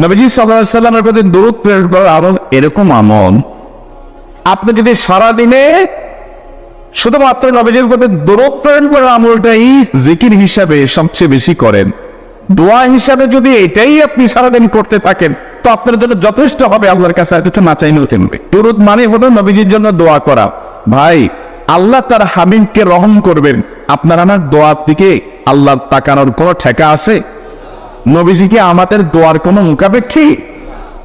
নবীজি সাল্লাহ সাল্লামের প্রতি দরুদ প্রেরণ করার আমল এরকম আমল, আপনি যদি সারাদিনে শুধুমাত্র নবীজির প্রতি দরুদ প্রেরণ করার আমলটাই জিকির হিসাবে সবচেয়ে বেশি করেন, দোয়া হিসাবে যদি এটাই আপনি সারাদিন করতে থাকেন, তো আপনার জন্য যথেষ্ট হবে আল্লাহর কাছে কিছু না চাইলেও চিনবে দরুদ মানে হলো নবীজির জন্য দোয়া করা। ভাই, আল্লাহ তার হাবিবকে রহম করবেন। আপনার আমার দোয়ার দিকে আল্লাহ তাকানোর কোনো ঠেকা আছে? নবীজি কি আমাদের দোয়ার কোনো মুখাপেক্ষী?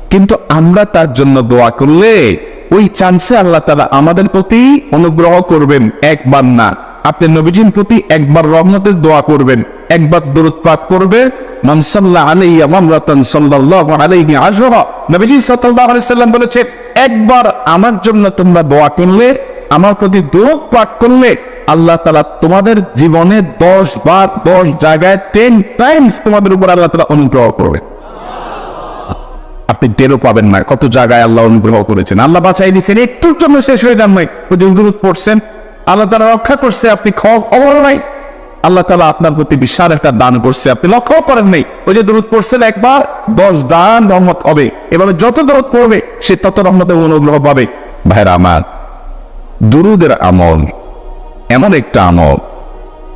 কিন্তু আমরা তার জন্য দোয়া করলে ওই চান্সে আল্লাহ তারা আমাদের প্রতি অনুগ্রহ করবেন একবার না। আপনি নবীজির প্রতি একবার রহমতের দোয়া করবেন, একবার দূরত পাক করবে। বলেছে একবার আমার জন্য তোমরা দোয়া করলে, আমার প্রতি দূরত পাক করলে আল্লাহ তালা তোমাদের জীবনে দশ বার দশ জায়গায় টেন টাইমস তোমাদের উপর আল্লাহ তালা অনুগ্রহ করবে। আপনি টেরও পাবেন না কত জায়গায় আল্লাহ অনুগ্রহ করেছেন। আল্লাহ বাঁচাই দিয়েছেন, একটুর জন্য শেষ হয়ে যান নাই দূরত পড়ছেন, আল্লাহ তালা রক্ষা করছে, আপনি খবর নাই। আল্লাহ তালা আপনার প্রতি বিশাল একটা দান করছে, আপনি লক্ষ্য করেন নাই। ওই যে দূরত পড়ছেন, একবার দশ দান রহমত হবে। এভাবে যত দূরত পড়বে, সে তত রহমতের অনুগ্রহ পাবে। ভাইরা আমার, দুরুদের আমল এমন একটা আমল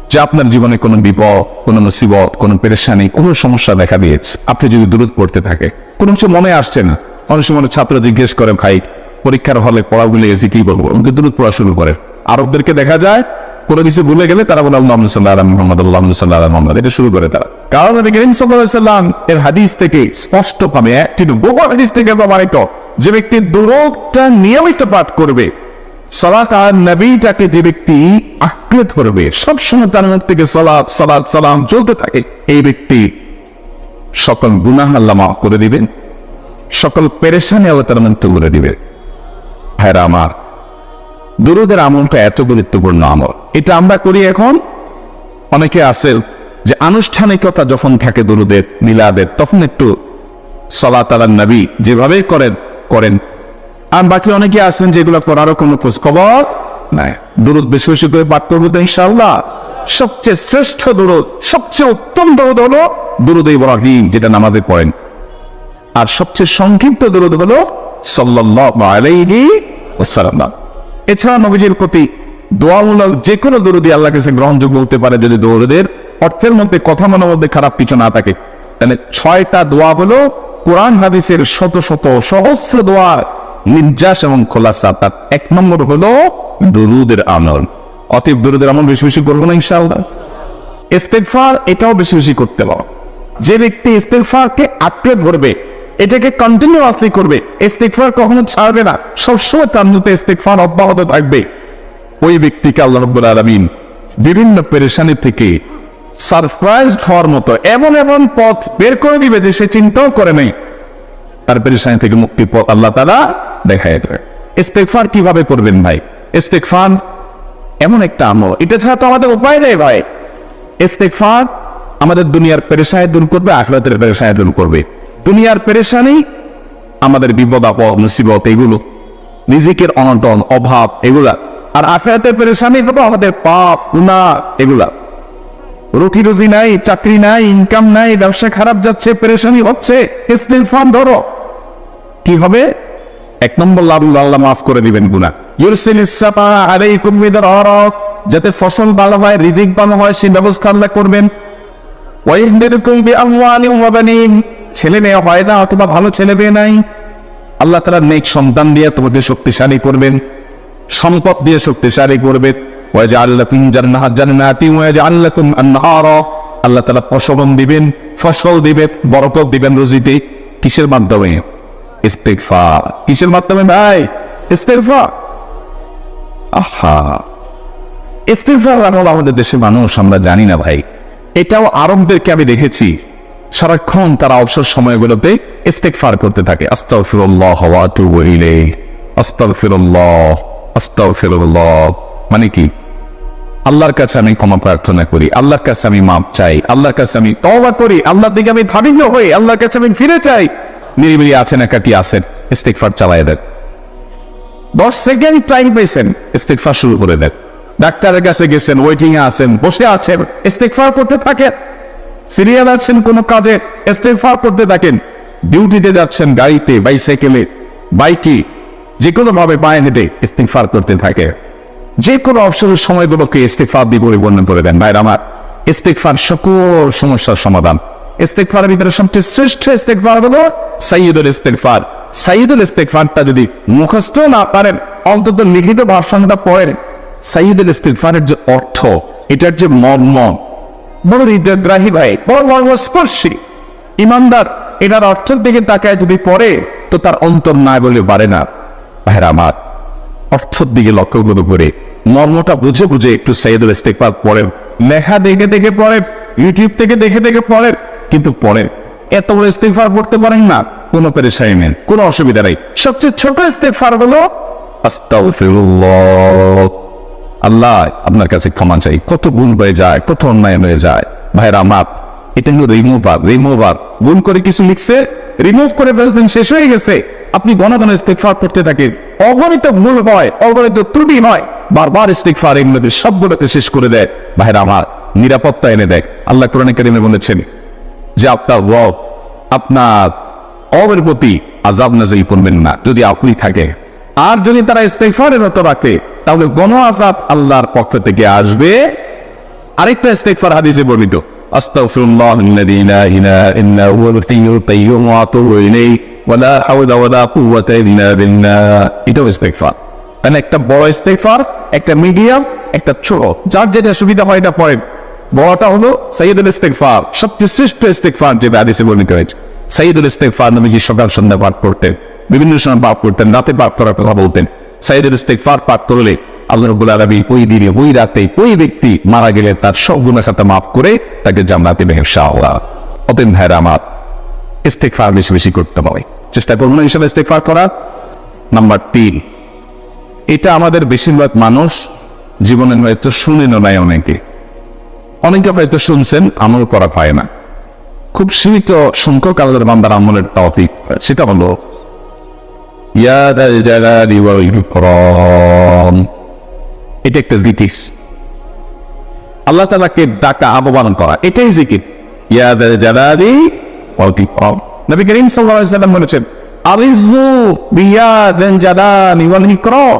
যে আপনার জীবনে কোনো বিপদ, কোনো মুসিবত, কোনো পেরেশানি, কোনো সমস্যা দেখা দিয়েছে। আপনি যদি দূরত পড়তে থাকে, কোনো কিছু মনে আসছে না। অনেক সময় ছাত্র জিজ্ঞেস করে, ভাই, পরীক্ষার হলে পড়া ভুলে গেছি কি করব? আমাকে দূরত পড়া শুরু করে আরবদেরকে দেখা যায়, কোনো কিছু ভুলে গেলে তারা বলে, আল্লাহ সাল্লাহ মোহাম্মদ, আল্লাহ সাল্লাহ মোহাম্মদ। এটা শুরু করে তারা। কারণ নবী করিম সাল্লাম এর হাদিস থেকে স্পষ্ট ভাবে একটি বহু হাদিস থেকে প্রমাণিত যে ব্যক্তি দূরতটা নিয়মিত পাঠ করবে সালাত আর নবীটাকে যে ব্যক্তি আঁকড়ে ধরবে সবসময় তার মুখ থেকে সালাত সালাত, সালাম চলতে থাকে। এই ব্যক্তি সকল গুনাহ আল্লাহ মাফ করে দিবেন, সকল পেরেশানি আল্লাহ তার করে ভাইরা আমার, দুরুদের আমলটা এত গুরুত্বপূর্ণ আমল। এটা আমরা করি এখন, অনেকে আছে যে আনুষ্ঠানিকতা যখন থাকে দুরুদের, মিলাদের, তখন একটু সলা তালার নবী যেভাবে করেন করেন আর বাকি অনেকে আছেন যেগুলো করারও কোনো খোঁজ খবর নাই। দূরত বেশি বেশি করে পাঠ করব তো ইনশাল্লাহ সবচেয়ে শ্রেষ্ঠ দূরত সবচেয়ে উত্তম দূরত হলো দুরুদ ইব্রাহিম, যেটা নামাজে পড়েন। আর সবচেয়ে সংক্ষিপ্ত দূরত হলো সাল্লাল্লাহু আলাইহি এছাড়া নবীজির প্রতি দোয়ামূলক যে কোনো দরুদি আল্লাহ কাছে গ্রহণযোগ্য হতে পারে যদি দৌড়দের অর্থের মধ্যে, কথা মনের মধ্যে খারাপ কিছু না থাকে। তাহলে ছয়টা দোয়া হলো কোরআন, হাদিসের শত শত সহস্র দোয়া নির্যাস এবং খোলাসা তার এক নম্বর হলো দরুদের আমল। অতীব দরুদের আমল বেশি বেশি করব না ইনশাআল্লাহ। ইস্তেগফার এটাও বেশি বেশি করতে পারো যে ব্যক্তি ইস্তেগফারকে আঁকড়ে ধরবে, এটাকে কন্টিনিউয়াসলি করবে, ইস্তেগফার কখনো ছাড়বে না। সবসময় তার মধ্যে ইস্তেগফার অব্যাহত থাকবে। ওই ব্যক্তিকে আল্লাহ রাব্বুল আলামিন বিভিন্ন পেরেশানি থেকে সারপ্রাইজ হওয়ার মতো এমন এমন পথ বের করে দিবে যে সে চিন্তাও করে নাই। তার পেরেশানি থেকে মুক্তির পথ আল্লাহ তালা দেখায় দেবে। ইস্তেগফার কীভাবে করবেন ভাই? ইস্তেগফার এমন একটা আমল। এটা ছাড়া তো আমাদের উপায় নেই ভাই। ইস্তেগফার আমাদের দুনিয়ার পেরেশানি দূর করবে, আখরাতের পেরেশানি দূর করবে। দুনিয়ার পেরেশানি আমাদের বিপদ, আপদ, মুসিবত এগুলো, রিজিকের অনটন, অভাব এগুলা। আর আখরাতের পেরেশানি হলো আমাদের পাপ, গুনাহ এগুলা। রুটি রুজি নাই, চাকরি নাই ইনকাম নাই, ব্যবসা খারাপ যাচ্ছে, পেরেশানি হচ্ছে। ইস্তেগফার ধরো। কি হবে? এক নম্বর আল্লাহ মাফ করে দিবেন গুনা যাতে ফসল ভালো হয়, রিজিক ভালো হয়, সেই ব্যবস্থা আল্লাহ করবেন। ছেলে মেয়ে হয় না অথবা ভালো ছেলে মেয়ে নাই। আল্লাহ তাআলা নেক সন্তান দিয়ে তোমাকে শক্তিশালী করবেন, সম্পদ দিয়ে শক্তিশালী আনহারা। আল্লাহ তাআলা ফসল দিবেন ফসল দিবেন, বরকত দিবেন রুজিতে। কিসের মাধ্যমে? ইস্তেগফার। কিসের মাধ্যমে ভাই? ইস্তেগফার। আহা। ইস্তেগফার আমল আমাদের দেশে মানুষ, আমরা জানি না ভাই। এটাও আরবদেরকে আমি দেখেছি। সারাক্ষণ তারা অবসর সময়গুলোতে ইস্তেকফার করতে থাকে। আস্তাগফিরুল্লাহ ওয়া আতুবু ইলাইহি। আস্তাগফিরুল্লাহ আস্তাগফিরুল্লাহ। মানে কি? আল্লাহর কাছে আমি ক্ষমা প্রার্থনা করি। আল্লাহর কাছে আমি মাপ চাই। আল্লাহর কাছে আমি তওবা করি। আল্লাহর দিকে আমি ধাবিত হই। আল্লাহর কাছে আমি ফিরে চাই। নিরিবিলি আছেন একাটি আছেন ইস্তেকফার চালায় দেন। দশ সেকেন্ড টাইম পেয়েছেন ইস্তেকফার শুরু করে দেন। ডাক্তারের কাছে গেছেন ওয়েটিং এ আছেন, বসে আছেন ইস্তেকফার করতে থাকেন। সিরিয়াল আছেন কোন কাজে ইস্তেকফার করতে থাকেন। ডিউটিতে যাচ্ছেন গাড়িতে বাইসাইকেলে বাইকে যে কোনো ভাবে পায়ে হেঁটে ইস্তেকফার করতে থাকে। যে কোনো অবসরের সময়গুলোকে ইস্তেকফার দিয়ে পরিবর্তন করে দেন। ভাইরা আমার ইস্তেকফার সকল সমস্যার সমাধান। ইস্তেকফারের ভিতরে সবচেয়ে শ্রেষ্ঠ ইস্তেকফার হলো সাইয়দুল ইস্তেকফার সাইয়দুল ইস্তেকফারটা যদি মুখস্থ না পারেন, অন্তত লিখিত পড়েন সাইয়দুল ইস্তেকফারের যে অর্থ, এটার যে মর্ম, বড় হৃদয়গ্রাহী ভাই, বড় মর্মস্পর্শী ইমানদার, এটার অর্থের দিকে তাকায় যদি পড়ে, তো তার অন্তর নাই বলে পারে না। ভাইরা আমার, অর্থের দিকে লক্ষ্য করে মর্মটা বুঝে বুঝে একটু সাইদুল ইস্তেকবার পড়েন। লেখা দেখে দেখে পড়েন, ইউটিউব থেকে দেখে দেখে পড়েন কিন্তু পড়েন এত বড় ইস্তেকফার পড়তে পারেন না, কোনো পেরেশানি নেই, কোনো অসুবিধা নেই। সবচেয়ে ছোট ইস্তেকফার হলো আল্লাহ আপনার কাছে ক্ষমা চাই, কত ভুল হয়ে যায়, কত অন্যায় হয়ে যায়। ভাইরা আমার এটা হলো রিমুভার রিমুভার। ভুল করে কিছু লিখছে, রিমুভ করে ফেলছেন, শেষ হয়ে গেছে। আপনি গণগণ ইস্তেকফার করতে থাকেন, অগণিত ভুল হয়, অগণিত ত্রুটি হয়, বারবার ইস্তেকফার এগুলোকে সবগুলোকে শেষ করে দেয়। ভাইরা আমার, নিরাপত্তা এনে দেয়। আল্লাহ কোরআনে কারিমে বলেছেন যে আপনার রব, আপনার অবের প্রতি আজাব নাজিল করবেন না, যদি আপনি থাকে। আর যদি তারা ইস্তেকফারের মতো রাখে, তাহলে গণ আজাব আল্লাহর পক্ষ থেকে আসবে। আরেকটা ইস্তেকফার হাদিসে বর্ণিত একটা বড় ইস্তেকফার একটা মিডিয়াম, একটা ছোট। যার যেটা সুবিধা হয় এটা পড়েন। বড়টা হলো সৈয়দুল ইস্তেকফার সবচেয়ে শ্রেষ্ঠ ইস্তেকফার যে হাদিসে বর্ণিত হয়েছে। সৈয়দুল ইস্তেকফার নবীজি সকাল সন্ধ্যা পাঠ করতেন, বিভিন্ন সময় পাঠ করতেন, রাতে পাঠ করার কথা বলতেন। সাইদুল ইস্তেকফার পাঠ করলে আল্লাহ আলামিন ওই দিনে, ওই রাতে ওই ব্যক্তি মারা গেলে তার সব গুণের সাথে মাফ করে তাকে অতেন আমার ইস্তেকফার বেশি বেশি করতে হবে। চেষ্টা করুন না হিসাবে ইস্তেকফার করা নাম্বার তিন, এটা আমাদের বেশিরভাগ মানুষ জীবনে হয়তো শুনেন নাই অনেকে। অনেকে হয়তো শুনছেন, আমল করা হয় না। খুব সীমিত সংখ্যক আলাদা বান্দার আমলের তৌফিক সেটা হলো এটা একটা আল্লাহ তাআলাকে ডাকা, আহ্বান করা, এটাই জিকির। নবী সাল্লাম বলেছেন আরিজু বিয়া দাল জালালি ওয়াল ইকরাম।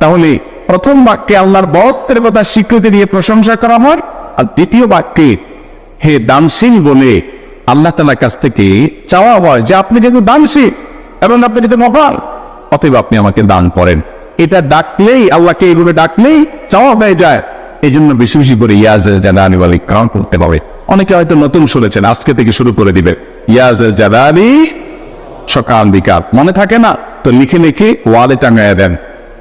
তাহলে প্রথম বাক্যে আল্লাহর বরত্বের কথা স্বীকৃতি দিয়ে প্রশংসা করা হয়, আর দ্বিতীয় বাক্যে হে দানশীল বলে আল্লাহ তালার কাছ থেকে চাওয়া হয় যে আপনি যেহেতু দানশীল এবং আপনি যেহেতু মহান, অতএব আপনি আমাকে দান করেন। এটা ডাকলেই, আল্লাহকে এইভাবে ডাকলেই চাওয়া হয়ে যায়। এই জন্য বেশি বেশি করে ইয়াজ জালানি ওয়াল ইকরাম করতে হবে। অনেকে হয়তো নতুন শুনেছেন, আজকে থেকে শুরু করে দিবে। ইয়াজ জালানি সকাল বিকাল। মনে থাকে না? তো লিখে লিখে ওয়ালে টাঙ্গাইয়া দেন।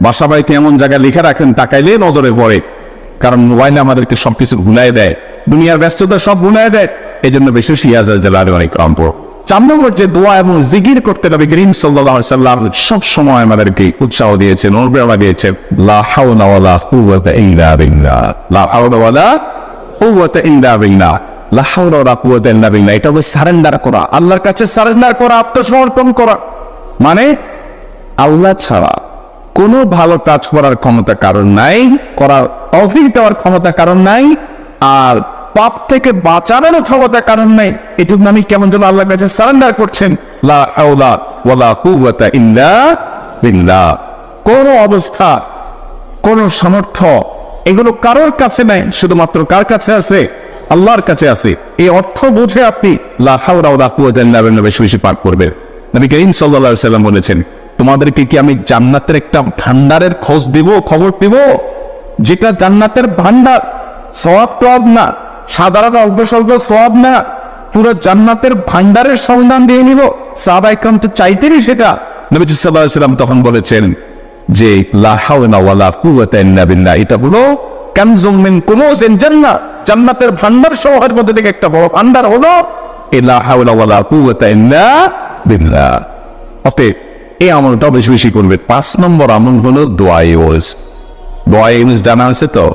বাসা বাড়িতে এমন জায়গায় লিখে রাখেন, তাকাইলে নজরে পড়ে। কারণ মোবাইলে আমাদেরকে সবকিছু ভুলাই দেয়। দুনিয়ার ব্যস্ততা সব ভুলাই দেয়। এই জন্য বেশি সিয়াজ অনেক পড়ো চার নম্বর যে দোয়া এবং জিকির করতে হবে করিম সাল্লাম সব সময় আমাদেরকে উৎসাহ দিয়েছেন, অনুপ্রেরণা দিয়েছেন। লা হাওলা ওয়ালা কুওয়াতা লা হাওলা ওয়ালা কুওয়াতা ইল্লা বিল্লাহ। এটা হলো সারেন্ডার করা। আল্লাহর কাছে মানে আল্লাহ ছাড়া কোনো ভালো কাজ করার ক্ষমতা কারণ নাই করার তৌফিক দেওয়ার ক্ষমতা কারণ নাই, আর পাপ থেকে বাঁচানোর ক্ষমতা কারণ নাই। এটুকু আমি কেমন যেন আল্লাহর কাছে সারেন্ডার করছেন। লা হাওলা ওয়ালা কুওয়াতা ইল্লা বিল্লাহ। কোন অবস্থা, কোন সামর্থ্য, এগুলো কারোর কাছে নাই, শুধুমাত্র কার কাছে আছে? আল্লাহর কাছে আছে। এই অর্থ বুঝে আপনি বেশি বেশি করবেন। নবী করিম আলাইহি সাল্লাম বলেছেন, তোমাদেরকে কি আমি জান্নাতের একটা ভান্ডারের খোঁজ দিব, খবর দিব? যেটা জান্নাতের ভান্ডার সওয়াব টব না। সাধারণ অল্প স্বল্প সওয়াব না। পুরো জান্নাতের ভান্ডারের সন্ধান দিয়ে নিব। সাহাবাই কাম তো চাইতেনই সেটা। নবী সাল্লাল্লাহু আলাইহি সাল্লাম তখন বলেছেন যে, লা হাওলা ওয়ালা কুওয়াতা ইল্লা বিল্লাহ। এটা হলো কুমুজ জান্নাতের ভান্ডার সমূহের মধ্যে থেকে একটা বড় ভান্ডার হলো ওয়ালা কুওয়াতা ইল্লা বিল্লাহ অতএব এই আমলটা বেশি বেশি করবে পাঁচ নম্বর আমল হলো দোয়া ইউজ দোয়া ইউজ জানা আছে তো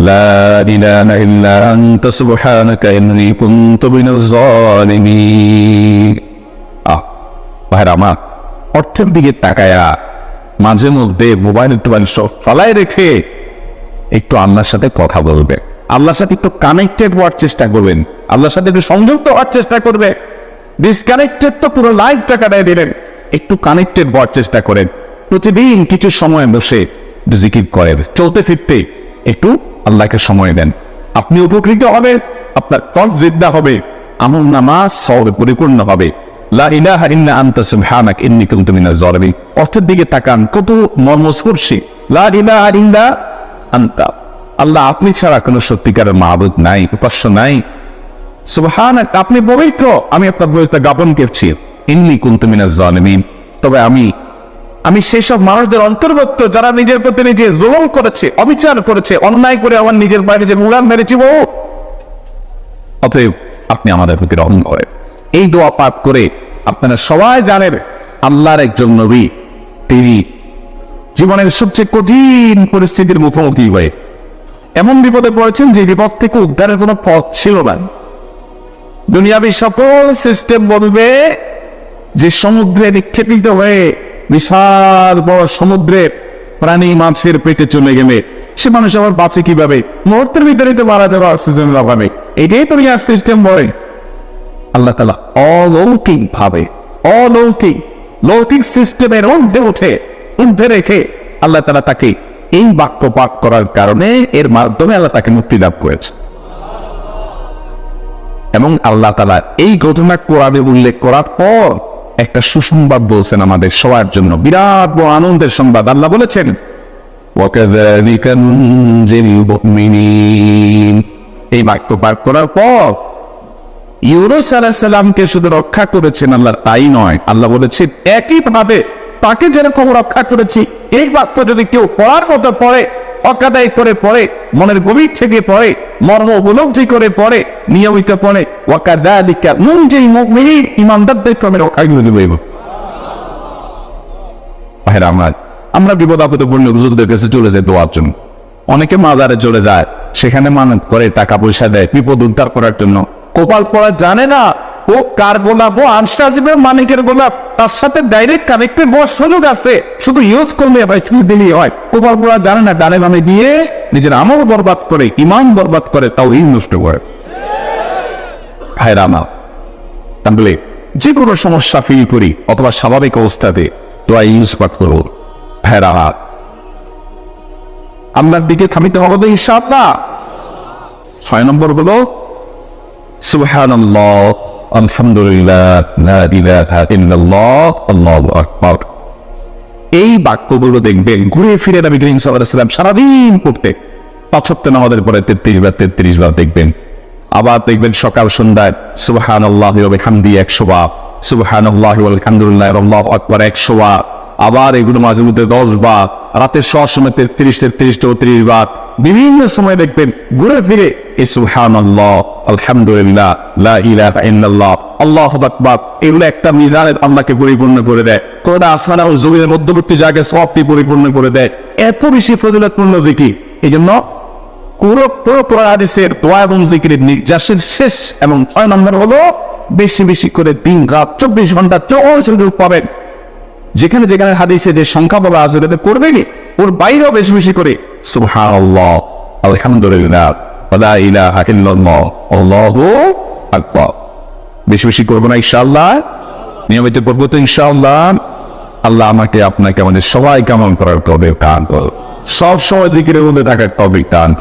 লা ইলাহা ইল্লা আনতা সুবহানাকা ইন্নী কুনতু মিনাজ জালিমিন আহ ভাইরা মা অর্থের দিকে তাকায়া মাঝে মধ্যে মোবাইল টোবাইল সব ফালাই রেখে একটু আল্লাহর সাথে কথা বলবে। আল্লাহর সাথে একটু কানেক্টেড হওয়ার চেষ্টা করবেন। আল্লাহর সাথে একটু সংযুক্ত হওয়ার চেষ্টা করবে। ডিসকানেক্টেড তো পুরো লাইফটা কাটাই দিলেন। একটু কানেক্টেড হওয়ার চেষ্টা করেন। প্রতিদিন কিছু সময় বসে জিকির করেন। চলতে ফিরতে একটু আল্লাহকে সময় দেন। আপনি উপকৃত হবেন আপনার কল জিদ্দা হবে, আমল নামা সবে পরিপূর্ণ হবে। অর্থের দিকে তাকান, কত মর্মস্পর্শী। লা ইলাহা ইল্লা আনতা। আল্লাহ, আপনি ছাড়া কোনো সত্যিকারের মাহবুদ নাই উপাস্য নাই। সুবহানাক, আপনি পবিত্র। আমি আপনার পবিত্র জ্ঞাপন করছি। ইন্নী কুনতু মিনাজ তবে আমি আমি সেসব মানুষদের অন্তর্ভুক্ত যারা নিজের প্রতি নিজে জুলুম করেছে, অবিচার করেছে, অন্যায় করে আমার নিজের বাইরে যে উড়ান মেরেছি বহু অতএব আপনি আমাদের প্রতি রহম করেন। এই দোয়া পাঠ করে আপনারা সবাই জানেন, আল্লাহর একজন নবী, তিনি জীবনের সবচেয়ে কঠিন পরিস্থিতির মুখোমুখি হয়ে। এমন বিপদে পড়েছেন যে বিপদ থেকে উদ্ধারের কোনো পথ ছিল না। দুনিয়াবি সকল সিস্টেম বলবে যে সমুদ্রে নিক্ষেপিত হয়ে বিশাল বড় সমুদ্রের প্রাণী মাছের পেটে চলে গেলে সে মানুষ আবার বাঁচে কীভাবে? মুহূর্তের ভিতরে তো মারা যাবে অক্সিজেনের অভাবে এটাই তো ইয়ার সিস্টেম বলে। আল্লাহ তালা অলৌকিক ভাবে অলৌকিক, লৌকিক সিস্টেমের ঊর্ধ্বে উঠে ঊর্ধ্বে রেখে আল্লাহ তালা তাকে এই বাক্য পাক করার কারণে এর মাধ্যমে আল্লাহ তাকে মুক্তি লাভ করেছে। এবং আল্লাহ তালা এই ঘটনা কোরআনে উল্লেখ করার পর একটা সুসংবাদ বলছেন আমাদের সবার জন্য। বিরাট বড় আনন্দের সংবাদ। আল্লাহ বলেছেন এই বাক্য পাঠ করার পর ইউরোস আলাহ সাল্লামকে শুধু রক্ষা করেছেন আল্লাহ, তাই নয়। আল্লাহ বলেছেন, একইভাবে তাকে যেরকম রক্ষা করেছি। এই বাক্য যদি কেউ পড়ার মতো পড়ে, অকাদায় করে পড়ে, মনের গভীর থেকে পড়ে, মর্ম উপলব্ধি করে পড়ে, নিয়মিত পড়ে, ওয়াকাদালিকা নুন যে মুমিনিন, ইমানদারদের ক্রমে রক্ষা করে দেবে ভাইরা, আমার আমরা বিপদ আপদে পূর্ণ হুজুরদের কাছে চলে যাই দোয়ার জন্য। অনেকে মাজারে চলে যায়, সেখানে মানত করে, টাকা পয়সা দেয়, বিপদ উদ্ধার করার জন্য। কোপাল পড়া জানে না ও কার গোলাপ ও আনসাজিবের মানিকের গোলাপ তার সাথে ডাইরেক্ট কানেক্টেড হওয়ার সুযোগ আছে। শুধু ইউজ করলে ভাই শুধু দিলেই হয়। কোপাল পড়া জানে না, ডানে বামে দিয়ে নিজের আমল বরবাদ করে ইমান বরবাদ করে, তাও এই নষ্ট করে। ভাইরা আমার, তাহলে যে কোনো সমস্যা ফিল করি অথবা স্বাভাবিক অবস্থাতে দোয়া ইউজ পাঠ করব ভাইরা আমার আল্লাহর দিকে থামিতে হবে তো ইনশাআল্লাহ। ছয় নম্বর হলো, সুবহানাল্লাহ। আল্লাহু এই বাক্যগুলো দেখবেন, ঘুরে ফিরে নবী করিম ওয়াসাল্লাম সারাদিন পড়তে। পাঁচ সপ্তাহ নামাজের পরে তেত্রিশ বার তেত্রিশ বার দেখবেন। আবার দেখবেন সকাল সন্ধ্যায়, সুবহানাল্লাহ ওয়া বিহামদি 100 বার, সুবহানাল্লাহ আলহামদুলিল্লাহ আল্লাহু আকবার 100 বার। আবার এগুলো মাঝে মধ্যে দশ বার, রাতের সব সময় তেত্রিশ তেত্রিশ, চৌত্রিশ বার। বিভিন্ন সময় দেখবেন, ঘুরে ফিরে পরিপূর্ণ করে দেয়। মধ্যবর্তী জায়গায় সবটি পরিপূর্ণ করে দেয়। এত বেশি ফজিলতপূর্ণ এই জন্য দোয়া এবং নির্যাসের শেষ এবং ছয় নম্বর হলো বেশি বেশি করে দিন, রাত, চব্বিশ ঘণ্টা চৌষ পাবেন। যেখানে যেখানে হাদিসে যে সংখ্যা বলা আছে, ওটাতে পড়বে কি ওর বাইরেও বেশি বেশি করে। সুবহানাল্লাহ, আলহামদুলিল্লাহ। বেশি বেশি করব না, ইনশাআল্লাহ। নিয়মিত করব তো, ইনশাআল্লাহ। আল্লাহ আমাকে আপনাকে আমাদের সবাই কেমন করার তবে কান সব সময় জিকিরের মধ্যে থাকার টপিকটা কান